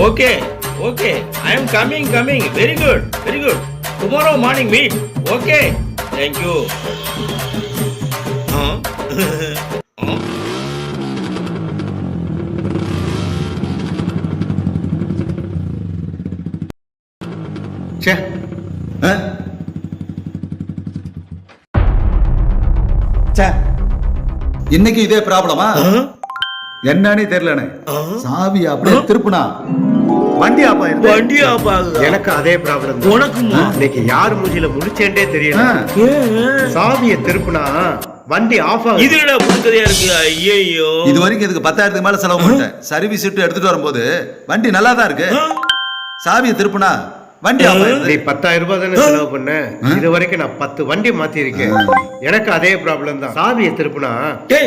Okay okay I am coming coming very good very good tomorrow morning meet okay thank you ச்சே. ஆ? ச்சே. இன்னைக்கு இதே ப்ராப்ளமா என்னன்னு தெரியலண்ணே. சாவி அப்படியே திருப்புனா. வண்டி ஆப்பா வண்டி ஆஃப் ஆகுதா எனக்கு அதே ப்ராப்ளம் உனக்குமா? இன்னைக்கு யார் மூஞ்சில முடிச்சேன்டே தெரியல. சாவியை திருப்புனா வண்டி ஆஃப் ஆகுது. இது என்னடா புதுக்கதையா இருக்கு ஐயோ இது வரைக்கும் இதுக்கு பத்தாயிரத்துக்கு மேல செலவு பண்ணிட்டேன். சர்வீஸ் விட்டு எடுத்துட்டு வரும்போது வண்டி நல்லா தான் இருக்கு சாவியை திருப்புனா வண்டி நீ பத்தாயிரம் ரூபாய் தானே செலவு பண்ண? இது வரைக்கும் நான் பத்து வண்டி மாத்தி இருக்கேன் எனக்கு அதே ப்ராப்ளம் தான். சாவியை திருப்புனா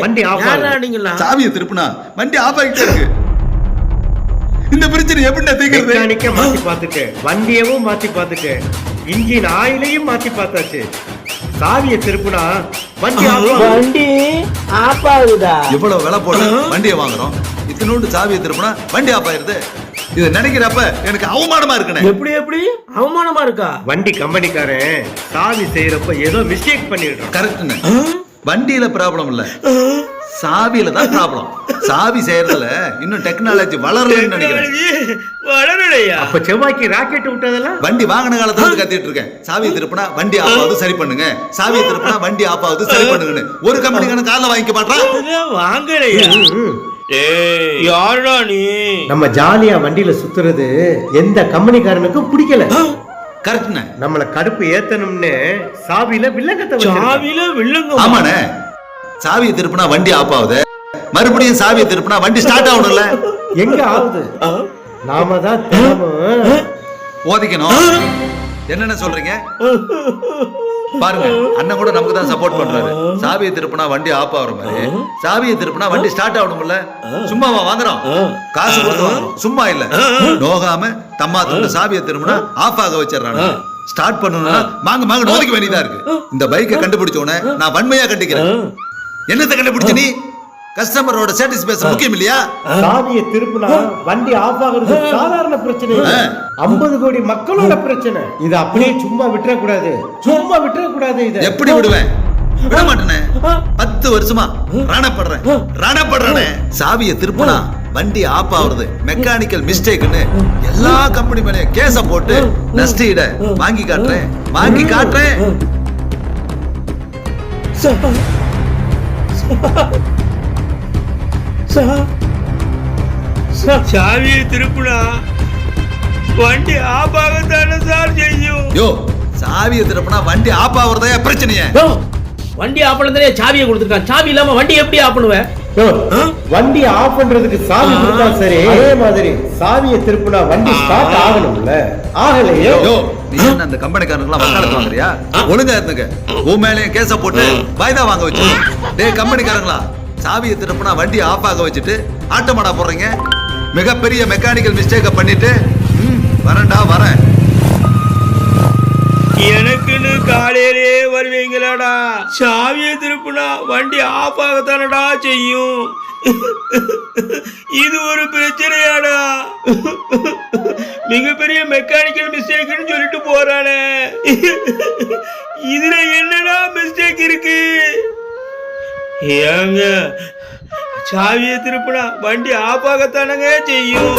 வண்டி ஆஃப் சாவியை திருப்புனா வண்டி ஆஃப் ஆகிட்டே இருக்கு. இந்த பிரச்சனை எப்படி தீக்கிறது? மெக்கானிக்க மாத்தி பார்த்துட்டேன். வண்டியவும் மாத்தி பார்த்துட்டேன். இன்ஜின் ஆயிலையும் மாத்தி பார்த்தாச்சு. சாவியை திருப்புனா வண்டி வண்டி ஆஃப் ஆகுதா? எவ்வளவு விலை போட்டு வண்டியை வாங்குறோம்? இத்தனோண்டு சாவியை திருப்புனா வண்டி ஆஃப் ஆயிருது. இதை நினைக்கிறப்ப எனக்கு அவமானமா இருக்குண்ணே. எப்படி எப்படி? அவமானமா இருக்கா? வண்டி கம்பெனிக்காரன் சாவி செய்யறப்ப ஏதோ மிஸ்டேக் பண்ணிடுறான். கரெக்ட்ண்ணே. வண்டியில ப்ராப்ளம் இல்ல. சாவியில தான் ப்ராப்ளம் சாவி செய்யறதுல இன்னும் டெக்னாலஜி வளரலன்னு நினைக்கிறேன். வளரலையா? அப்ப செவ்வாய்க்கு ராக்கெட் விட்டதெல்லாம்? வண்டி வாங்கின காலத்துல இருந்து கத்திட்டு இருக்கேன். சாவியை திருப்பினா வண்டி ஆஃப் ஆகுது சரி பண்ணுங்க. சாவியை திருப்பினா வண்டி ஆஃப் ஆகுது சரி பண்ணுங்கன்னு. ஒரு கம்பெனிக்கான காலைல வாங்கிக்க மாட்டான் வாங்கலையா? ஏய். யாருடா நீ? நம்ம ஜாலியா வண்டியில சுத்துறது எந்த கம்பெனிக்காரனுக்கும் பிடிக்கல. கரெக்ட்ண்ணே நம்மள கடுப்பு ஏத்தணும்னு சாவியில வில்லங்கத்தை. சாவில வில்லுங்க ஆமாண்ணே. சாவியை திருப்பினா வண்டி ஆஃப் ஆகுது. மறுபடியும் சாவியை திருப்பினா வண்டி ஸ்டார்ட் ஆகணும்ல. எங்க ஆகுது? நாம தான் ஓதிக்கணும். என்னென்ன சொல்றீங்க? பாருங்க அண்ணன் கூட நமக்கு தான் சப்போர்ட் பண்றாரு. சாவியை திருப்பினா வண்டி ஆஃப் ஆகுற மாதிரி. சாவியை திருப்பினா வண்டி ஸ்டார்ட் ஆகணும்ல. சும்மாவா வாங்குறோம். காசு கொடுத்து சும்மா இல்ல. நோகாம தம்மா துண்டு சாவியை திரும்பினா ஆஃப் ஆக வச்சிடறாங்க ஸ்டார்ட் பண்ணணும்னா மாங்க மாங்க நோதிக்க வேண்டியதா இருக்கு. இந்த பைக்கை கண்டுபிடிச்ச உடனே நான் வன்மையா கண்டிக்கிறேன். என்னத்தை கண்டுபிடிச்ச நீ? கஸ்டமரோட சாட்டிஸ்பேக்ஷன் முக்கியம் இல்லையா? சாவியை திருப்புனா வண்டி ஆஃப் ஆகுறது சாதாரண பிரச்சனை. இல்ல. ஐம்பது கோடி மக்களோட பிரச்சனை. இது அப்படியே சும்மா விட்டுற கூடாது சும்மா விட்டுற கூடாது இத. எப்படி விடுவேன்? விட மாட்டேனே. பத்து வருஷமா ரணப்படுறேன். ரணப்படுறேனே. சாவியை திருப்பினா வண்டி ஆப் ஆகுறது. மெக்கானிக்கல் மிஸ்டேக்னு எல்லா கம்பெனி மேலயும் கேஸ போட்டு நஷ்டீட வாங்கி காட்டுறேன். வாங்கி காட்டுறேன். சாவியை திருப்புனா வண்டி ஆஃப் ஆகத்தானே சார் செய்யும்? யோ சாவியை திருப்பினா வண்டி ஆப் ஆகுறதே பிரச்சனையே? வண்டி ஆஃப் பண்ணதே சாவியை கொடுத்துருக்கான். சாவி இல்லாம வண்டி எப்படி ஆஃப் பண்ணுவேன் வண்டி ஆஃப் பண்றதுக்கு சாவி கொடுத்தா சரி. அதே மாதிரி சாவியை திருப்புனா வண்டி ஸ்டார்ட் ஆகணும்ல. ஆகலையோ. யோ நீ என்ன அந்த கம்பெனிக்காரனுக்குலாம் வக்காலத்து வாங்குறியா? ஒழுங்கா இருந்துங்க உன் மேலயும் கேஸ போட்டு வாய்தா வாங்க வச்சு டேய் கம்பெனிக்காரங்களா? சாவியை திருப்பினா வண்டி ஆஃப் ஆக வச்சுட்டு ஆட்டமாடா போடுறீங்க? மிகப்பெரிய மெக்கானிக்கல் மிஸ்டேக்கை பண்ணிட்டு ம், வரேன்டா வரேன். எனக்குன்னு காலையிலே வருவீங்களாடா. சாவியை திருப்புனா வண்டி ஆஃப் ஆகத்தானடா செய்யும். இது ஒரு பிரச்சனையாடா. மிகப்பெரிய மெக்கானிக்கல் மிஸ்டேக்னு சொல்லிட்டு போறானே. இதுல என்னடா மிஸ்டேக் இருக்கு? ஏங்க சாவியை திருப்பினா வண்டி ஆப்பாகத்தானங்க செய்யும்?